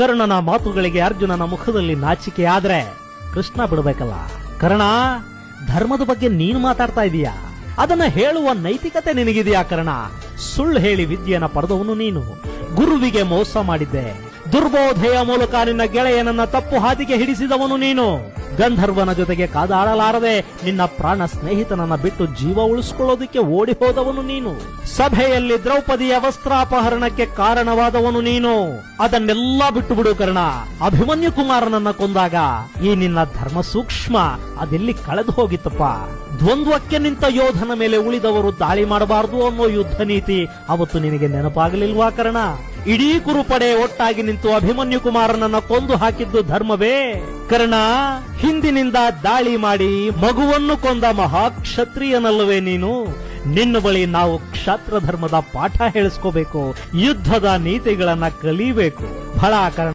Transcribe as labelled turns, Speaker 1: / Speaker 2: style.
Speaker 1: ಕರ್ಣನ ಮಾತುಗಳಿಗೆ ಅರ್ಜುನನ ಮುಖದಲ್ಲಿ ನಾಚಿಕೆ ಆದ್ರೆ ಕೃಷ್ಣ ಬಿಡಬೇಕಲ್ಲ. ಕರ್ಣ, ಧರ್ಮದ ಬಗ್ಗೆ ನೀನು ಮಾತಾಡ್ತಾ ಇದೀಯಾ? ಅದನ್ನ ಹೇಳುವ ನೈತಿಕತೆ ನಿನಗಿದೆಯಾ ಕರ್ಣ? ಸುಳ್ಳು ಹೇಳಿ ವಿದ್ಯೆಯನ್ನ ಪಡೆದವನು ನೀನು. ಗುರುವಿಗೆ ಮೋಸ ಮಾಡಿದ್ದೆ. ದುರ್ಬೋಧೆಯ ಮೂಲಕ ನಿನ್ನ ಗೆಳೆಯನನ್ನ ತಪ್ಪು ಹಾದಿಗೆ ಹಿಡಿಸಿದವನು ನೀನು. ಗಂಧರ್ವನ ಜೊತೆಗೆ ಕಾದಾಡಲಾರದೆ ನಿನ್ನ ಪ್ರಾಣ ಸ್ನೇಹಿತನನ್ನ ಬಿಟ್ಟು ಜೀವ ಉಳಿಸ್ಕೊಳ್ಳೋದಿಕ್ಕೆ ಓಡಿ ಹೋದವನು ನೀನು. ಸಭೆಯಲ್ಲಿ ದ್ರೌಪದಿಯ ವಸ್ತ್ರಾಪಹರಣಕ್ಕೆ ಕಾರಣವಾದವನು ನೀನು. ಅದನ್ನೆಲ್ಲ ಬಿಟ್ಟು ಬಿಡು ಕರ್ಣ. ಅಭಿಮನ್ಯು ಕುಮಾರನನ್ನ ಕೊಂದಾಗ ಈ ನಿನ್ನ ಧರ್ಮ ಸೂಕ್ಷ್ಮ, ಅದೆಲ್ಲಿ ಕಳೆದು ಹೋಗಿತ್ತಪ್ಪ? ದ್ವಂದ್ವಕ್ಕೆ ನಿಂತ ಯೋಧನ ಮೇಲೆ ಉಳಿದವರು ದಾಳಿ ಮಾಡಬಾರದು ಅನ್ನೋ ಯುದ್ಧ ನೀತಿ ಅವತ್ತು ನಿನಗೆ ನೆನಪಾಗಲಿಲ್ವಾ ಕರ್ಣ? ಇಡೀ ಕುರುಪಡೆ ಒಟ್ಟಾಗಿ ನಿಂತು ಅಭಿಮನ್ಯು ಕುಮಾರನನ್ನ ಕೊಂದು ಹಾಕಿದ್ದು ಧರ್ಮವೇ. ಕರ್ಣ, ಹಿಂದಿನಿಂದ ದಾಳಿ ಮಾಡಿ ಮಗುವನ್ನು ಕೊಂದ ಮಹಾಕ್ಷತ್ರಿಯನಲ್ಲವೇ ನೀನು? ನಿನ್ನ ಬಳಿ ನಾವು ಕ್ಷತ್ರ ಧರ್ಮದ ಪಾಠ ಹೇಳಿಸ್ಕೋಬೇಕು, ಯುದ್ಧದ ನೀತಿಗಳನ್ನ ಕಲಿಬೇಕು. ಕರ್ಣ